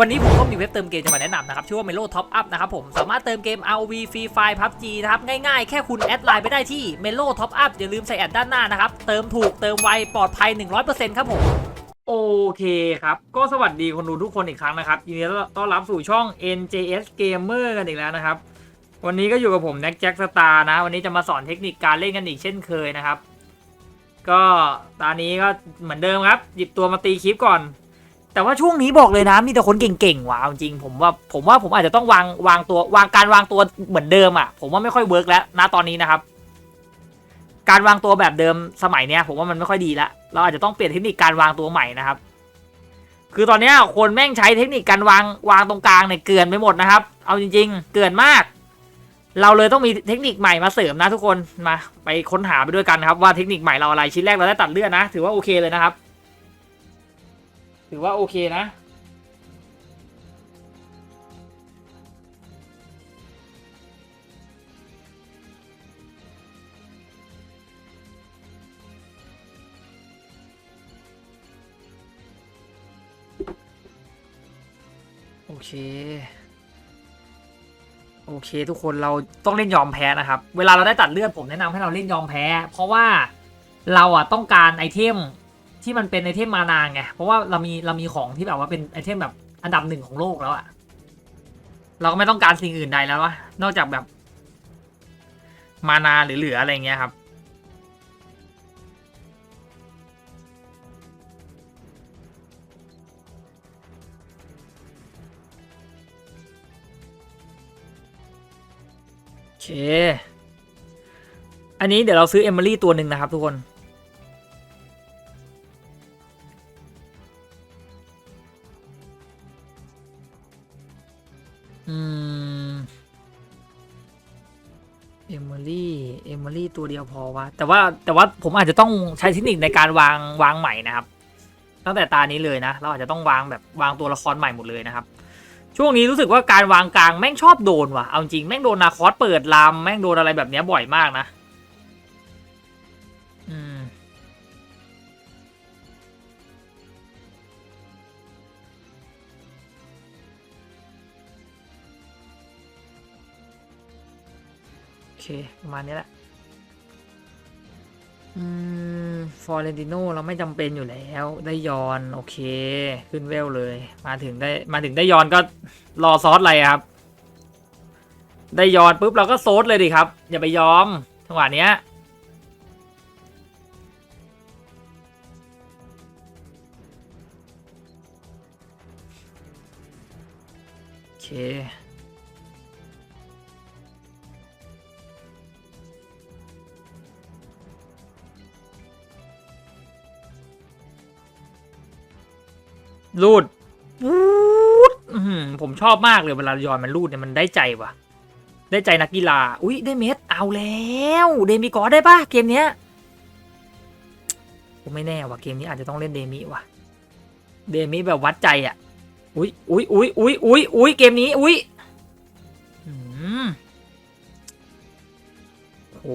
วันนี้ผมก็มีเว็บเติมเกมจะมาแนะนำนะครับ ชื่อว่า Melo Top Up นะครับผม สามารถเติมเกม ROV Free Fire PUBG นะครับ ง่ายๆ แค่คุณแอดไลน์ไปได้ที่ Melo Top Up อย่าลืมใส่แอดด้านหน้านะครับ เติมถูกเติมไว ปลอดภัย 100%ครับผม โอเคครับ ก็สวัสดีคนดูทุกคนอีกครั้งนะครับ ยินดีต้อนรับสู่ช่อง NJS Gamer กันอีกแล้วนะครับ วันนี้ก็อยู่กับผม n น็กแจ็คสตาร์นะ วันนี้จะมาสอนเทคนิคการเล่นกันอีกเช่นเคยนะครับ ก็ตอนนี้ก็เหมือนเดิมครับ หยิบตัวมาตีคลิปก่อน แต่ว่าช่วงนี้บอกเลยนะมีแต่คนเก่งๆว่ะเอาจริงผมว่าผมว่าผมอาจจะต้องวางวางตัววางการวางตัวเหมือนเดิมอะผมว่าไม่ค่อยเวิร์กแล้วนะตอนนี้นะครับ การวางตัวแบบเดิมสมัยเนี้ย ผมว่ามันไม่ค่อยดีละเราอาจจะต้องเปลี่ยนเทคนิคการวางตัวใหม่นะครับ คือตอนเนี้ยคนแม่งใช้เทคนิคการวางวางตรงกลางเนี่ยเกลื่อนไปหมดนะครับ เอาจริง ๆ เกลื่อนมาก เราเลยต้องมีเทคนิคใหม่มาเสริมนะทุกคนมา ไปค้นหาไปด้วยกันครับว่าเทคนิคใหม่เราอะไรชิ้นแรกเราได้ตัดเลือดนะ ถือว่าโอเคเลยนะครับ ถือว่าโอเคนะ โอเค โอเค ทุกคนเราต้องเล่นยอมแพ้นะครับ เวลาเราได้ตัดเลือดผมแนะนำให้เราเล่นยอมแพ้ เพราะว่าเราอะต้องการไอเทม ที่มันเป็นไอเทมมานานไงเพราะว่าเรามีเรามีของที่แบบว่าเป็นไอเทมแบบอันดับหนึ่งของโลกแล้วอะเราก็ไม่ต้องการสิ่งอื่นใดแล้ววะนอกจากแบบ มานาหรือเหลืออะไรเงี้ยครับโอเคอันนี้เดี๋ยวเราซื้อเอมิลี่ตัวหนึ่งนะครับทุกคน อืม เอมอรี่ เอมอรี่ตัวเดียวพอวะ แต่ว่าแต่ว่าผมอาจจะต้องใช้เทคนิคในการวางวางใหม่นะครับ ตั้งแต่ตานี้เลยนะ เราอาจจะต้องวางแบบวางตัวละครใหม่หมดเลยนะครับ ช่วงนี้รู้สึกว่าการวางกลางแม่งชอบโดนว่ะ เอาจริงแม่งโดนนาคอสเปิดลามแม่งโดนอะไรแบบเนี้ยบ่อยมากนะ เคประมาณนี้แหละ อืม ฟอร์เรนติโนเราไม่จำเป็นอยู่แล้ว ได้ยอน โอเค ขึ้นเวลเลย มาถึงได้ มาถึงได้ยอนก็รอซอสอะไรครับ ได้ยอนปุ๊บเราก็โซดเลยดิครับ อย่าไปยอมจังหวะเนี้ยโอเค รูดวูดอื้อหือผมชอบมากเลยเวลายอนมันรูดเนี่ยมันได้ใจว่ะ ได้ใจนักกีฬา อุ้ยได้เม็ดเอาแล้ว เดมิกอได้ปะเกมเนี้ยผมไม่แน่ว่ะเกมนี้อาจจะต้องเล่นเดมิว่ะ เดมิแบบวัดใจอะ อุ้ยอุ้ยอุ้ยอุ้ยอุ้ยอุ้ยเกมนี้ อุ้ยอืมโห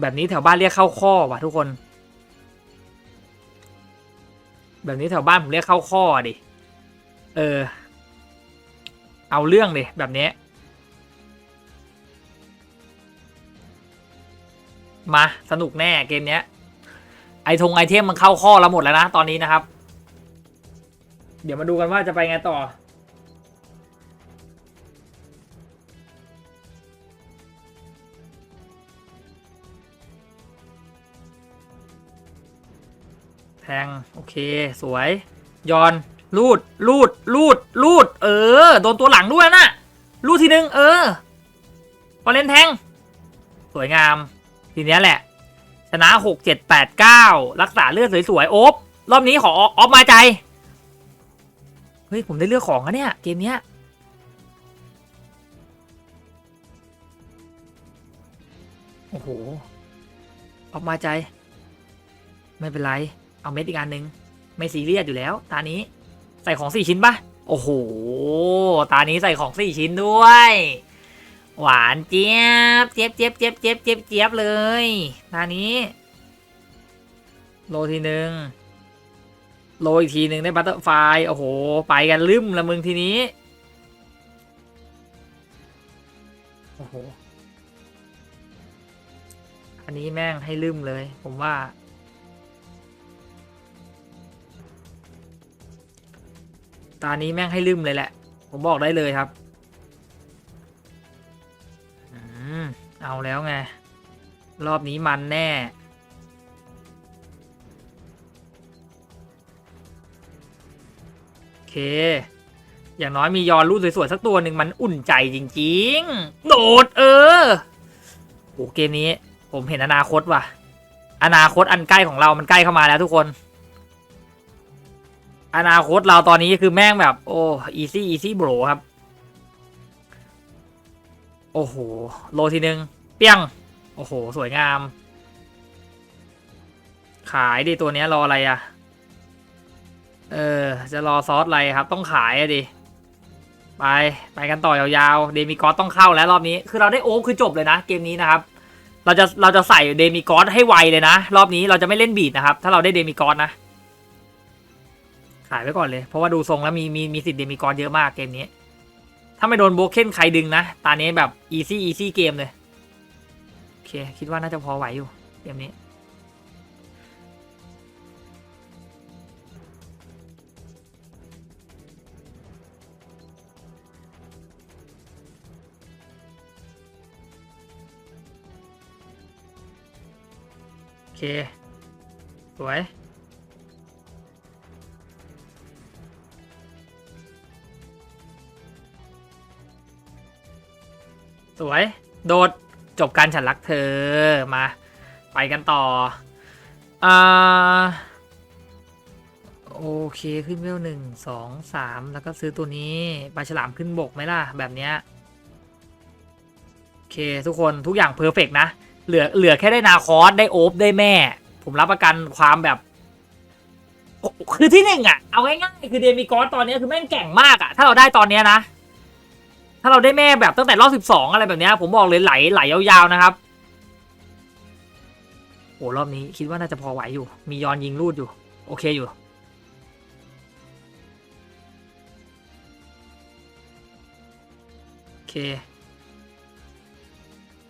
แบบนี้แถวบ้านเรียกเข้าข้อว่ะทุกคน แบบนี้แถวบ้านผมเรียกเข้าข้อดิ เออ เอาเรื่องเลยแบบนี้ มาสนุกแน่เกมเนี้ย ไอทงไอเทมมันเข้าข้อแล้วหมดแล้วนะตอนนี้นะครับ เดี๋ยวมาดูกันว่าจะไปไงต่อ ทง โอเค สวย ยอน ลูด ลูด ลูด ลูด เออ โดนตัวหลังด้วยนะลูดทีนึง เออพอเล่นแทง สวยงาม ทีเนี้ยแหละ ชนะหกเจ็ดแปดเก้ารักษาเลือดสวยๆ โอ๊บรอบนี้ขอออฟมาใจ เฮ้ย ผมได้เลือกของอะเนี่ย เกมเนี้ยโอ้โหออกมาใจ ไม่เป็นไร เอาเม็ดอีกอันหนึ่งไม่ซีเรียสอยู่แล้ว ตานี้ใส่ของสี่ชิ้นปะโอ้โห ตานี้ใส่ของสี่ชิ้นด้วย หวานเจี๊ยบ เจี๊ยบเจี๊ยบเจี๊ยบเจี๊ยบเจี๊ยบเจี๊ยบเลย ตานี้ โลทีหนึ่งโรยอีกทีหนึ่งได้บัตเตอร์ไฟโอ้โห ไปกันลืมละมึงทีนี้ โอ้โห อันนี้แม่งให้ลืมเลย ผมว่า ตานี้แม่งให้ลืมเลยแหละ ผมบอกได้เลยครับอืมเอาแล้วไง รอบนี้มันแน่ โอเค อย่างน้อยมียอนรูดสวยๆ สักตัวหนึ่งมันอุ่นใจจริงๆ โดดเออโหเกมนี้ผมเห็นอนาคตว่ะ อนาคตอันใกล้ของเรามันใกล้เข้ามาแล้วทุกคน อนาคตเราตอนนี้คือแม่งแบบ โอ้อีซี่อีซี่โบรครับ โอ้โห โลทีหนึ่งเปี้ยง โอ้โห สวยงาม ขายดิตัวนี้รออะไรอะเออ จะรอซอสอะไรครับ ต้องขายอะดิ ไป ไปกันต่อยาวๆ เดมิกอสต้องเข้าแล้วรอบนี้ คือเราได้โอ๊คคือจบเลยนะ เกมนี้นะครับ เราจะเราจะใส่เดมิกอสให้ไวเลยนะ รอบนี้เราจะไม่เล่นบีดนะครับ ถ้าเราได้เดมิกอสนะ ขายไว้ก่อนเลย เพราะว่าดูทรงแล้วมีมีมีสิทธิ์เดมิกอสเยอะมากเกมนี้ ถ้าไม่โดนโบเคนใครดึงนะตอนนี้แบบอีซี่อีซี่เกมเลย โอเค คิดว่าน่าจะพอไหวอยู่เกมนี้โอเค สวย สวย โดด จบการฉันรักเธอ มา ไปกันต่อ อ่า โอเคขึ้นเวลหนึ่งสองสามแล้วก็ซื้อตัวนี้ปลาฉลามขึ้นบกไหมล่ะ แบบเนี้ย โอเค ทุกคนทุกอย่างเพอร์เฟกนะ เหลือเหลือแค่ได้นาคอส ได้โอ๊บได้แม่ ผมรับประกันความแบบคือที่หนึ่งอะเอาง่ายๆ คือเดมิกอสตอนนี้คือแม่งแก่งมากอะถ้าเราได้ตอนนี้นะ ถ้าเราได้แม่แบบตั้งแต่รอบสิบสองอะไรแบบนี้ผมบอกเลยไหลไหลยาวๆนะครับโอ้รอบนี้คิดว่าน่าจะพอไหวอยู่ มียอนยิงรูดอยู่ โอเคอยู่ โอเค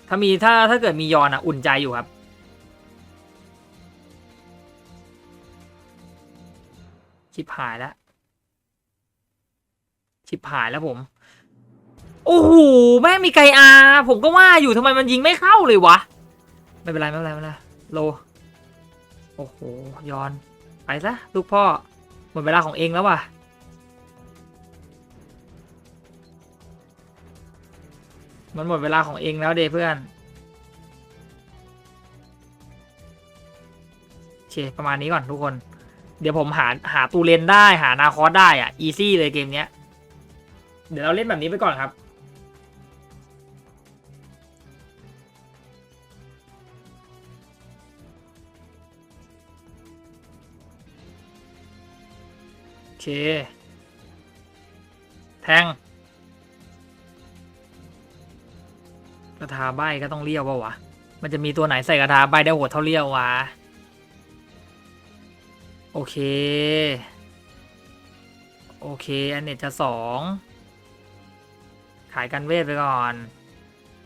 ถ้ามีถ้าถ้าเกิดมียอนอะ อุ่นใจอยู่ครับ ชิบหายแล้ว ชิบหายแล้วผม โอ้โหแม่งมีไกอาผมก็ว่าอยู่ทำไมมันยิงไม่เข้าเลยวะ ไม่เป็นไรไม่เป็นไรไม่เป็นไรโล โอ้โหยอน ไปซะลูกพ่อหมดเวลาของเองแล้วว่ะมันหมดเวลาของเองแล้วเดเพื่อนเคประมาณนี้ก่อนทุกคน เดี๋ยวผมหาหาตูเลนได้หานาคอสได้อะ อีซี่เลยเกมเนี้ย เดี๋ยวเราเล่นแบบนี้ไปก่อนครับ แทงกระทาใบก็ต้องเลี้ยวปะวะ มันจะมีตัวไหนใส่กระทาใบได้โหดเท่าเลี้ยววะ โอเค โอเค อันเน็ตจะสอง ขายกันเวทไปก่อน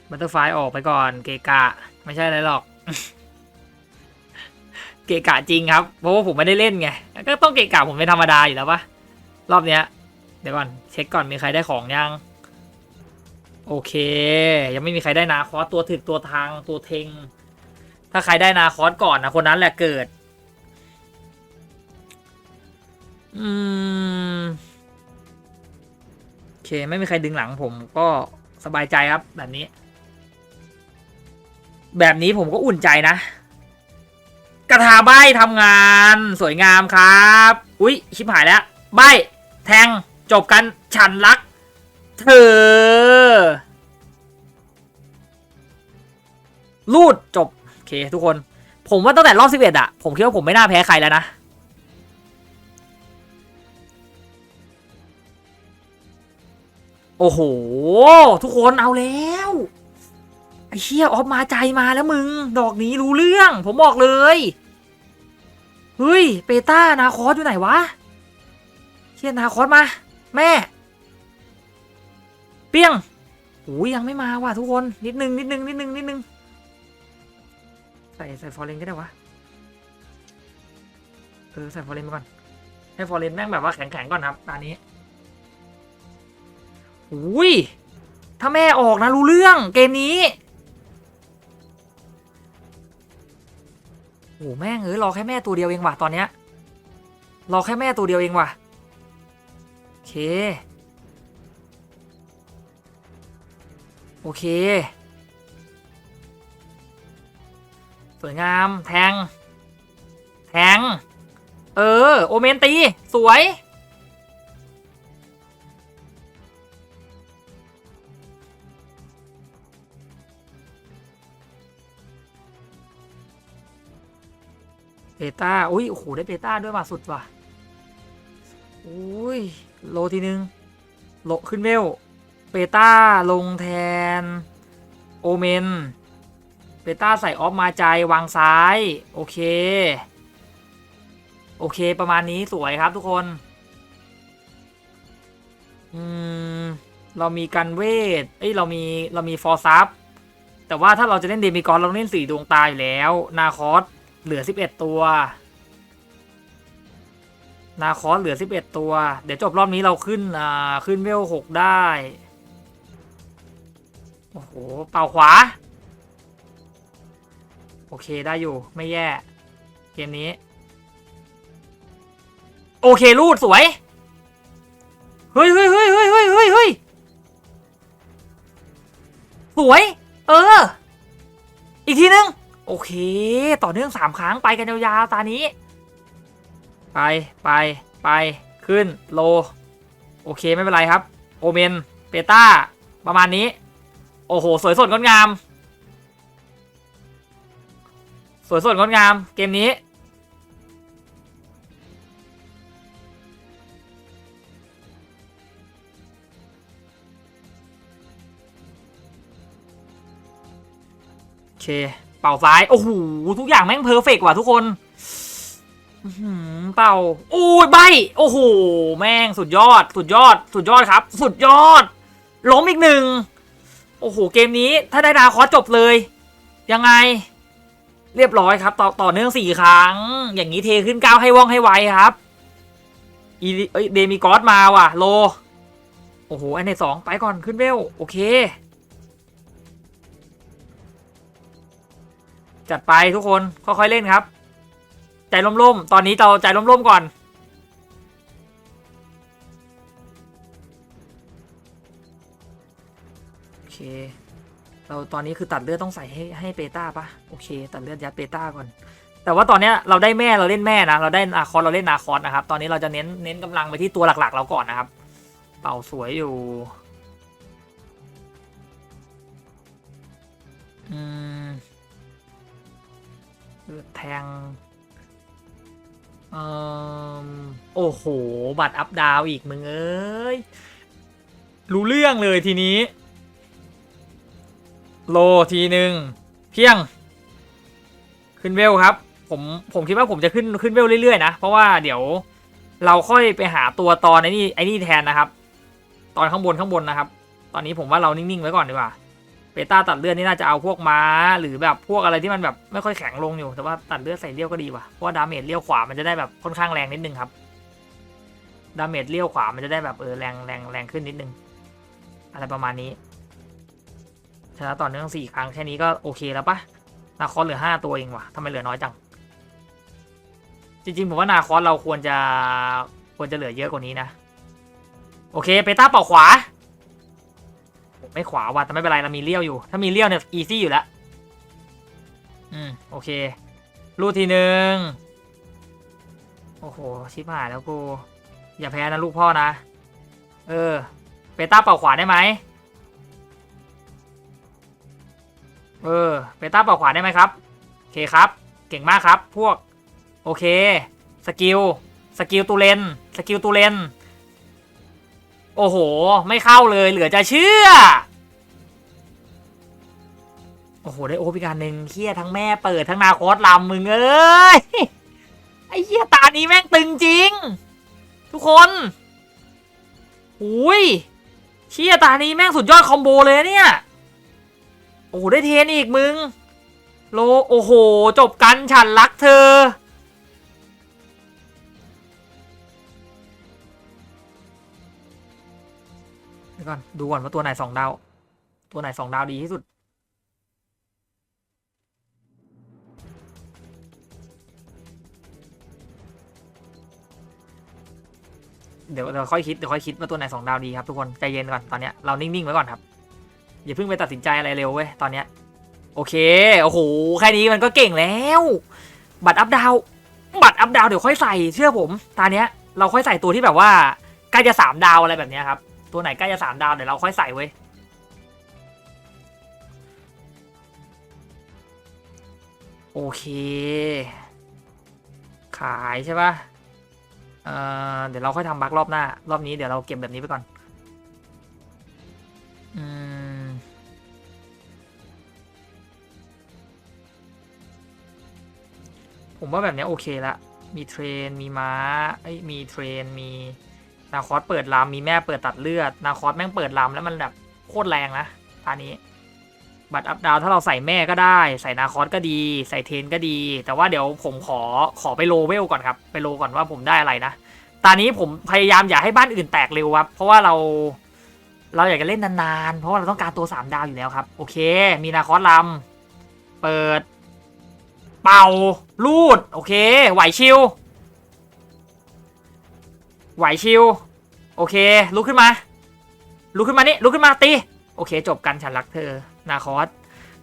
บัตเตอร์ไฟออกไปก่อน เกะกะ ไม่ใช่อะไรหรอก เกะกะจริงครับ เพราะว่าผมไม่ได้เล่นไง ก็ต้องเกะกะผมเป็นธรรมดาอยู่แล้วปะ รอบเนี้ย เดี๋ยวก่อนเช็คก่อนมีใครได้ของยัง โอเค ยังไม่มีใครได้นาคอสตัวถึกตัวทางตัวเทง ถ้าใครได้นาคอสก่อนนะคนนั้นแหละเกิด อืมโอเค ไม่มีใครดึงหลังผมก็สบายใจครับแบบนี้ แบบนี้ผมก็อุ่นใจนะกระทาใบทำงานสวยงามครับ อุ๊ย ชิบหายแล้ว ใบ แทงจบกันฉันรัก เธอลูดจบ โอเค ทุกคน ผมว่าตั้งแต่รอบ11อะผมคิดว่าผมไม่น่าแพ้ใครแล้วนะ โอ้โห ทุกคนเอาแล้วไอ้เชี่ยออฟมาใจมาแล้วมึง ดอกนี้รู้เรื่อง ผมบอกเลย เฮ้ย เปต้านาคอสอยู่ไหนวะ เชียนาคอสมา แม่ เปี้ยงโอ้ยยังไม่มาว่ะทุกคน นิดนึงนิดนึงนิดนึงนิดนึงใส่ใส่ฟอร์เรนก็ได้วะเออใส่ฟอร์เรนมาก่อนให้ฟอร์เรนแม่งแบบว่าแข็งๆก่อนครับตอนนี้อุ้ยถ้าแม่ออกนะรู้เรื่องเกมนี้โอ้แม่งเอ้ยรอแค่แม่ตัวเดียวเองว่ะตอนเนี้ยรอแค่แม่ตัวเดียวเองว่ะ โอเคโอเค สวยงามแทง แทง เออ โอเมนตี สวย เบต้า อุ้ย โอ้โห ได้เบต้าด้วยว่ะสุดว่ะ อุ้ย โลทีนึงโลขึ้นเวลเบต้าลงแทน โอเมนเบต้าใส่ออฟมาใจวางซ้าย โอเค โอเคประมาณนี้สวยครับทุกคนอืมเรามีกันเวทเอ้ยเรามีเรามีฟอร์ซับแต่ว่าถ้าเราจะเล่นเดมิกอนเราเล่นสี่ดวงตาอยู่แล้ว นาคอสเหลือ 11 ตัว นาคอสเหลือ 11 ตัว เดี๋ยวจบรอบนี้เราขึ้นอ่าขึ้นเวล6ได้ โอ้โห เป่าขวา โอเคได้อยู่ไม่แย่ เกมนี้ โอเครูดสวย เฮ้ยเฮ้ยเฮ้ยเฮ้ยเฮ้ยเฮ้ยเฮ้ยสวย เออ อีกทีนึง โอเค ต่อเนื่องสามครั้งไปกันยาวๆตานี้ ไปไปไปขึ้นโล โอเคไม่เป็นไรครับ โอเมนเปต้า ประมาณนี้ โอ้โห สวยสดงดงาม สวยสดงดงามเกมนี้ โอเค เป่าซ้าย โอ้โห ทุกอย่างแม่งเพอร์เฟกต์ว่ะทุกคน อื้อหือเป่าโอ้ยใบโอ้โหแม่งสุดยอด สุดยอด สุดยอดครับ สุดยอด ล้มอีกหนึ่งโอ้โหเกมนี้ถ้าได้นาคอสจบเลย ยังไง เรียบร้อยครับ ต่อต่อเนื่องสี่ครั้ง อย่างนี้เทขึ้นก้าวให้ว่องให้ไวครับอีเอเดมิกอสมาว่ะ โล โอ้โหอันในสองไปก่อนขึ้นเวลโอเค จัดไปทุกคนค่อยๆเล่นครับ ใจร่มๆ ตอนนี้เราใจร่มๆก่อน โอเค เราตอนนี้คือตัดเลือดต้องใส่ให้ให้เปต้าปะโอเค ตัดเลือดยัดเปต้าก่อน แต่ว่าตอนเนี้ยเราได้แม่เราเล่นแม่นะ เราได้นาคอสเราเล่นนาคอสนะครับ ตอนนี้เราจะเน้นเน้นกำลังไปที่ตัวหลักๆ เราก่อนนะครับ เป่าสวยอยู่ อืมแทง โอ้โห บัตรอัพดาวอีกมึงเอ้ย รู้เรื่องเลยทีนี้ โลทีหนึ่งเพียง ขึ้นเวลครับ ผมผมคิดว่าผมจะขึ้นขึ้นเวลเรื่อยๆนะ เพราะว่าเดี๋ยวเราค่อยไปหาตัวตอนไอ้นี่ไอ้นี่แทนนะครับ ตอนข้างบนข้างบนนะครับ ตอนนี้ผมว่าเรานิ่งๆไว้ก่อนดีกว่า เบต้าตัดเลือดนี่น่าจะเอาพวกม้า หรือแบบพวกอะไรที่มันแบบไม่ค่อยแข็งลงอยู่ แต่ว่าตัดเลือดใส่เลี้ยวก็ดีว่ะ เพราะว่าดาเมจเลี้ยวขวามันจะได้แบบค่อนข้างแรงนิดนึงครับ ดาเมจเลี้ยวขวามันจะได้แบบเออแรงแรงแรงขึ้นนิดนึง อะไรประมาณนี้ ชนะต่อเนื่องสี่ครั้งแค่นี้ก็โอเคแล้วปะนาคอสเหลือห้าตัวเองว่ะทำไมเหลือน้อยจัง จริงๆผมว่านาคอสเราควรจะควรจะเหลือเยอะกว่านี้นะ โอเคเปต้าเป่าขวา ไม่ขวาว่ะแต่ไม่เป็นไรเรามีเลี้ยวอยู่ ถ้ามีเลี้ยวเนี่ยอีซี่อยู่แล้วอืมโอเครูดทีหนึ่งโอ้โหชิบหายแล้วกู อย่าแพ้นะลูกพ่อนะ เออเปต้าเป่าขวาได้ไหมเออเปต้าเป่าขวาได้ไหมครับโอเคครับ เก่งมากครับ พวก โอเค สกิล สกิลตูเลน สกิลตูเลน โอ้โห ไม่เข้าเลยเหลือจะเชื่อ โอ้โห ได้โอพิการหนึ่งเคียทั้งแม่เปิดทั้งนาคอสลำมึงเอ้ย ไอ้เหี้ยตานี้แม่งตึงจริง ทุกคนอุ้ยเชี่ยตานี้แม่งสุดยอดคอมโบเลยเนี่ย โอ้โห ได้เทนอีกมึง โล โอ้โห จบกันฉันรักเธอ ดี๋ยวก่อนดูก่อนว่าตัวไหนสองดาว ตัวไหนสองดาวดีที่สุด เดี๋ยวเดี๋ยวค่อยคิดเดี๋ยวค่อยคิดว่าตัวไหนสองดาวดีครับทุกคนใจเย็นก่อนตอนเนี้ยเรานิ่งๆไว้ก่อนครับอย่าเพิ่งไปตัดสินใจอะไรเร็วเว้ยตอนเนี้ยโอเคโอ้โหแค่นี้มันก็เก่งแล้ว บัตรอัพดาวบัตรอัพดาวเดี๋ยวค่อยใส่เชื่อผมตอนเนี้ยเราค่อยใส่ตัวที่แบบว่าใกล้จะสามดาวอะไรแบบนี้ครับ ตัวไหนใกล้จะสามดาวเดี๋ยวเราค่อยใส่เว้ยโอเค ขายใช่ปะเอ่อเดี๋ยวเราค่อยทำบัครอบหน้า รอบนี้เดี๋ยวเราเก็บแบบนี้ไปก่อน อืม ผมว่าแบบเนี้ยโอเคละ มีเทรน มีม้า เอ้ย มีเทรน มี นาคอสเปิดลำมีแม่เปิดตัดเลือด นาคอสแม่งเปิดลำแล้วมันแบบโคตรแรงนะอันนี้ บัตรอัพดาวถ้าเราใส่แม่ก็ได้ ใส่นาคอสก็ดี ใส่เทนก็ดี แต่ว่าเดี๋ยวผมขอขอไปโลเวลก่อนครับ ไปโลก่อนว่าผมได้อะไรนะตอนนี้ผมพยายามอย่าให้บ้านอื่นแตกเร็วครับ เพราะว่าเราเราอยากจะเล่นนานๆ เพราะว่าเราต้องการตัวสามดาวอยู่แล้วครับ โอเค มีนาคอสลำเปิด เป่า ลูด โอเค ไหวชิว ไหวชิว โอเค ลุกขึ้นมา ลุกขึ้นมานี่ ลุกขึ้นมาตี โอเค จบกันฉันรักเธอ นาคอส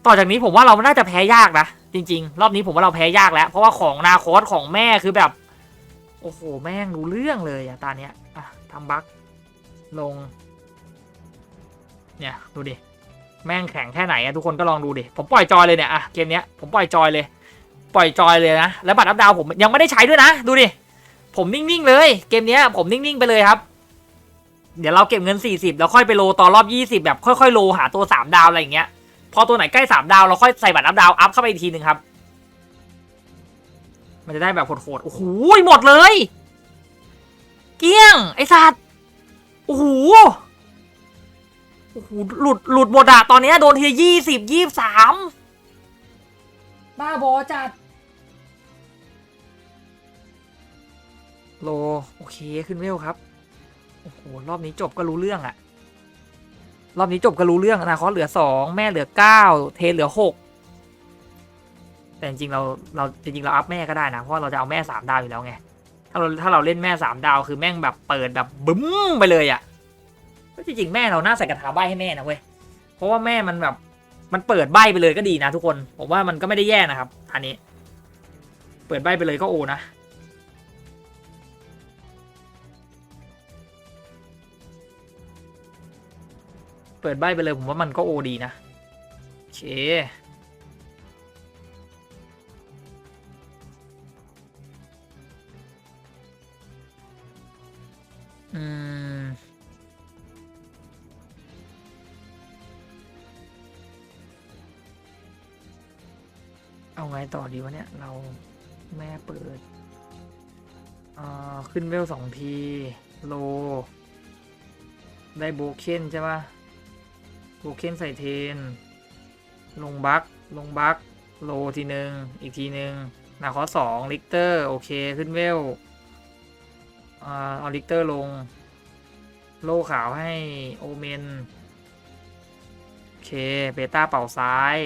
ต่อจากนี้ผมว่าเราน่าจะแพ้ยากนะ จริง ๆ รอบนี้ผมว่าเราแพ้ยากแล้ว เพราะว่าของนาคอสของแม่คือแบบ โอ้โห แม่งรู้เรื่องเลยอะตาเนี้ยอะทำบัคลง เนี่ย ดูดิ แม่งแข็งแค่ไหนอะทุกคนก็ลองดูดิ ผมปล่อยจอยเลยเนี่ยอะเกมเนี้ยผมปล่อยจอยเลย ปล่อยจอยเลยนะ แล้วบัตรอัพดาวผมยังไม่ได้ใช้ด้วยนะ ดูดิ ผมนิ่งๆเลย เกมเนี้ยผมนิ่งๆไปเลยครับ เดี๋ยวเราเก็บเงิน 40 แล้วค่อยไปโลตอนรอบ 20 แบบค่อยๆโลหาตัว 3 ดาวอะไรอย่างเงี้ย พอตัวไหนใกล้ 3 ดาวเราค่อยใส่บัตรอัพดาวอัพเข้าไปอีกทีหนึ่งครับ มันจะได้แบบโหดๆ โอ้โหหมดเลย เกี้ยง ไอสัตว์ โอ้โห โอ้โห หลุดหลุดหมดอะตอนเนี้ยโดนทียี่สิบยี่สามบ้าบอจัด โล โอเคขึ้นเวลครับ โอ้โห รอบนี้จบก็รู้เรื่องอะรอบนี้จบก็รู้เรื่องอนาคตเหลือสองแม่เหลือเก้าเทเหลือหกแต่จริงเราเราจริงเราอัพแม่ก็ได้นะเพราะเราจะเอาแม่สามดาวอยู่แล้วไงถ้าเราถ้าเราเล่นแม่สามดาวคือแม่งแบบเปิดแบบบึ้มไปเลยอะก็จริงแม่เราน่าใส่กระถาใบให้แม่นะเว้ยเพราะว่าแม่มันแบบมันเปิดใบไปเลยก็ดีนะทุกคนผมว่ามันก็ไม่ได้แย่นะครับอันนี้ เปิดใบไปเลยก็โอนะ เปิดใบไปเลยผมว่ามันก็โอดีนะโอเคอืมเอาไงต่อดีวะเนี่ย เราแม่เปิดอ่าขึ้นเวลสองที โล ได้โบเคนใช่ปะโบเคนใส่เทน ลงบัคลงบัคโลทีหนึ่งอีกทีหนึ่งนาคอสองลิกเตอร์ โอเค ขึ้นเวลเอาลิกเตอร์ลง โลขาวให้โอเมน โอเค เบต้าเป่าซ้าย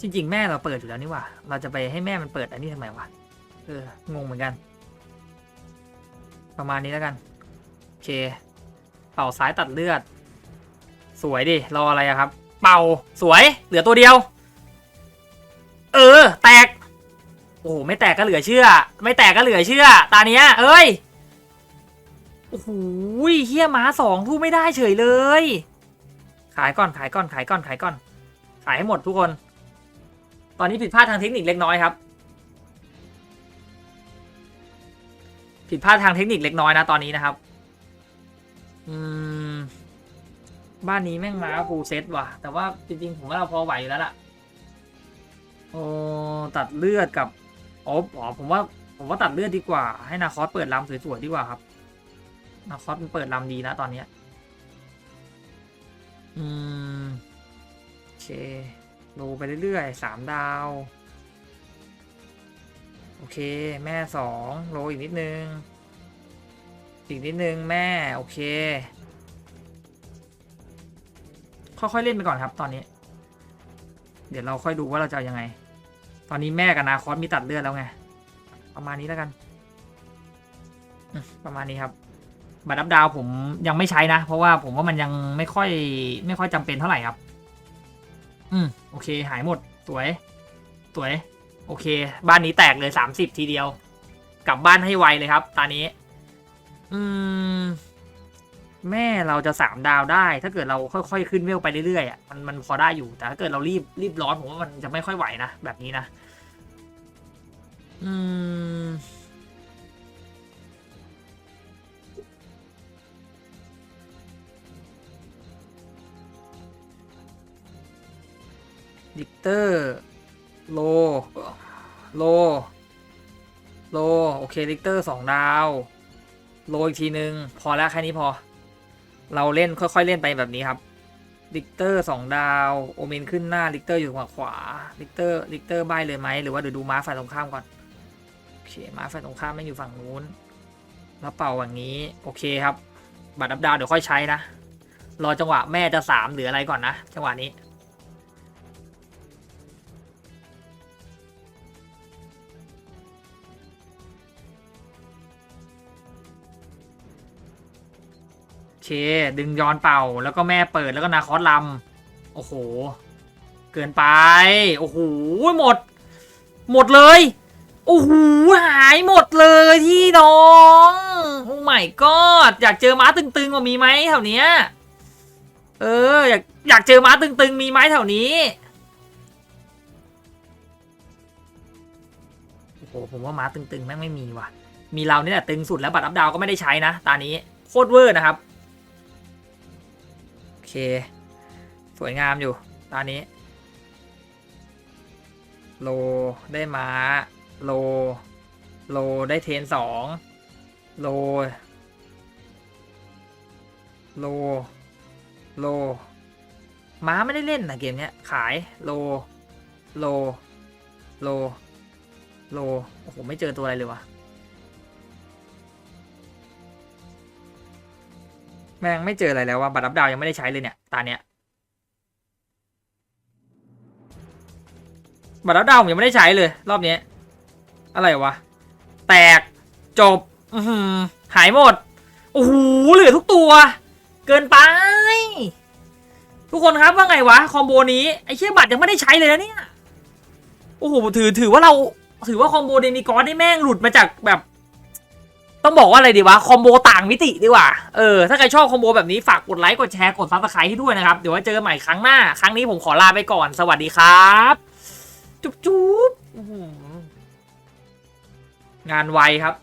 จริงๆ แม่เราเปิดอยู่แล้วนี่ว่า เราจะไปให้แม่มันเปิดอันนี้ทำไมวะ อองงเหมือนกัน ประมาณนี้แล้วกัน โอเค เป่าซ้ายตัดเลือด สวยดิ รออะไรอะครับ เป่าสวย เหลือตัวเดียว เออ แตก โอ้โห ไม่แตกก็เหลือเชื่อ ไม่แตกก็เหลือเชื่อ ตาเนี้ย เอ้ย โอ้โหเฮียม้าสองทู่ไม่ได้เฉยเลย ขายก่อน ขายก่อน ขายก่อน ขายก่อน ขายให้หมดทุกคน ตอนนี้ผิดพลาดทางเทคนิคเล็กน้อยครับ ผิดพลาดทางเทคนิคเล็กน้อยนะตอนนี้นะครับ อืม บ้านนี้แม่งมาฟูเซตว่ะ แต่ว่าจริงๆ ผมว่าเราพอไหวแล้วล่ะ โอ้ตัดเลือดกับอ๋ออ๋อผมว่า ผมว่าตัดเลือดดีกว่า ให้นาคอสเปิดลำสวยๆดีกว่าครับนาคอสมันเปิดลำดีนะตอนเนี้ย อืม โอเค โลไปเรื่อยๆสามดาว โอเค แม่สองโลอีกนิดนึง อีกนิดนึงแม่ โอเค ค่อยๆเล่นไปก่อนครับตอนนี้ เดี๋ยวเราค่อยดูว่าเราจะยังไง ตอนนี้แม่กับนาคอสมีตัดเลือดแล้วไง ประมาณนี้แล้วกัน ประมาณนี้ครับบัตรดับดาวผมยังไม่ใช้นะ เพราะว่าผมว่ามันยังไม่ค่อยไม่ค่อยจำเป็นเท่าไหร่ครับ อืมโอเค หายหมด สวย สวย โอเค บ้านนี้แตกเลยสามสิบทีเดียว กลับบ้านให้ไวเลยครับ ตอนนี้ อืม แม่เราจะสามดาวได้ ถ้าเกิดเราค่อยๆขึ้นเวลไปเรื่อยๆอะมันมันพอได้อยู่ แต่ถ้าเกิดเรารีบรีบร้อนผมว่ามันจะไม่ค่อยไหวนะ แบบนี้นะ อืมดิกเตอร์ โล โล โล โอเคดิกเตอร์สองดาว โลอีกทีนึง พอแล้วแค่นี้พอ เราเล่นค่อยๆเล่นไปแบบนี้ครับดิกเตอร์สองดาว โอเมนขึ้นหน้าดิกเตอร์อยู่ขวาขวาดิกเตอร์ดิกเตอร์ใบเลยไหมหรือว่าเดี๋ยวดูม้าฝ่ายตรงข้ามก่อน โอเค ม้าฝ่ายตรงข้ามไม่อยู่ฝั่งนู้น แล้วเป่าอย่างนี้ โอเคครับ บัตรดับดาวเดี๋ยวค่อยใช้นะ รอจังหวะแม่จะสามหรืออะไรก่อนนะ จังหวะนี้ เคดึงย้อนเป่าแล้วก็แม่เปิดแล้วก็นาคอสลำโอ้โห เกินไป โอ้โห หมด หมดเลย โอ้โห หายหมดเลยที่น้อง โอ้ไม่ก็อยากเจอม้าตึงๆว่ามีไหมแถวเนี้ยเออ อยากอยากเจอม้าตึงๆมีไหมแถวนี้โอ้โหผมว่าม้าตึงๆแม่งไม่มีว่ะมีเราเนี่ยแหละตึงสุดแล้วบัตรอัพดาวก็ไม่ได้ใช้นะตานี้โคตรเวอร์นะครับ เค สวยงามอยู่ตอนนี้ โลได้ม้า โล โลได้เทนสองโล โล โล ม้าไม่ได้เล่นนะเกมเนี้ย ขายโล โล โล โล โอ้โห ไม่เจอตัวอะไรเลยวะ แม่งไม่เจออะไรแล้วว่าบัตรรับดาวยังไม่ได้ใช้เลยเนี่ยตาเนี้ยบัตรรับดาวผมยังไม่ได้ใช้เลย รอบนี้ อะไรวะ แตกจบอืหายหมด โอ้โหเหลือทุกตัว เกินไป ทุกคนครับว่าไงวะ คอมโบนี้ ไอ้เชี่ยบัตรยังไม่ได้ใช้เลยนะเนี่ย โอ้โหถือถือว่าเรา ถือว่าคอมโบเดมิกอสได้แม่งหลุดมาจากแบบ ต้องบอกว่าอะไรดีวะคอมโบต่างมิติดีกว่าเออถ้าใครชอบคอมโบแบบนี้ฝากกดไลค์กดแชร์กดซับสไครต์ให้ด้วยนะครับ เดี๋ยวไว้เจอกันใหม่ครั้งหน้า ครั้งนี้ผมขอลาไปก่อนสวัสดีครับ จุ๊บจุ๊บงานไวครับ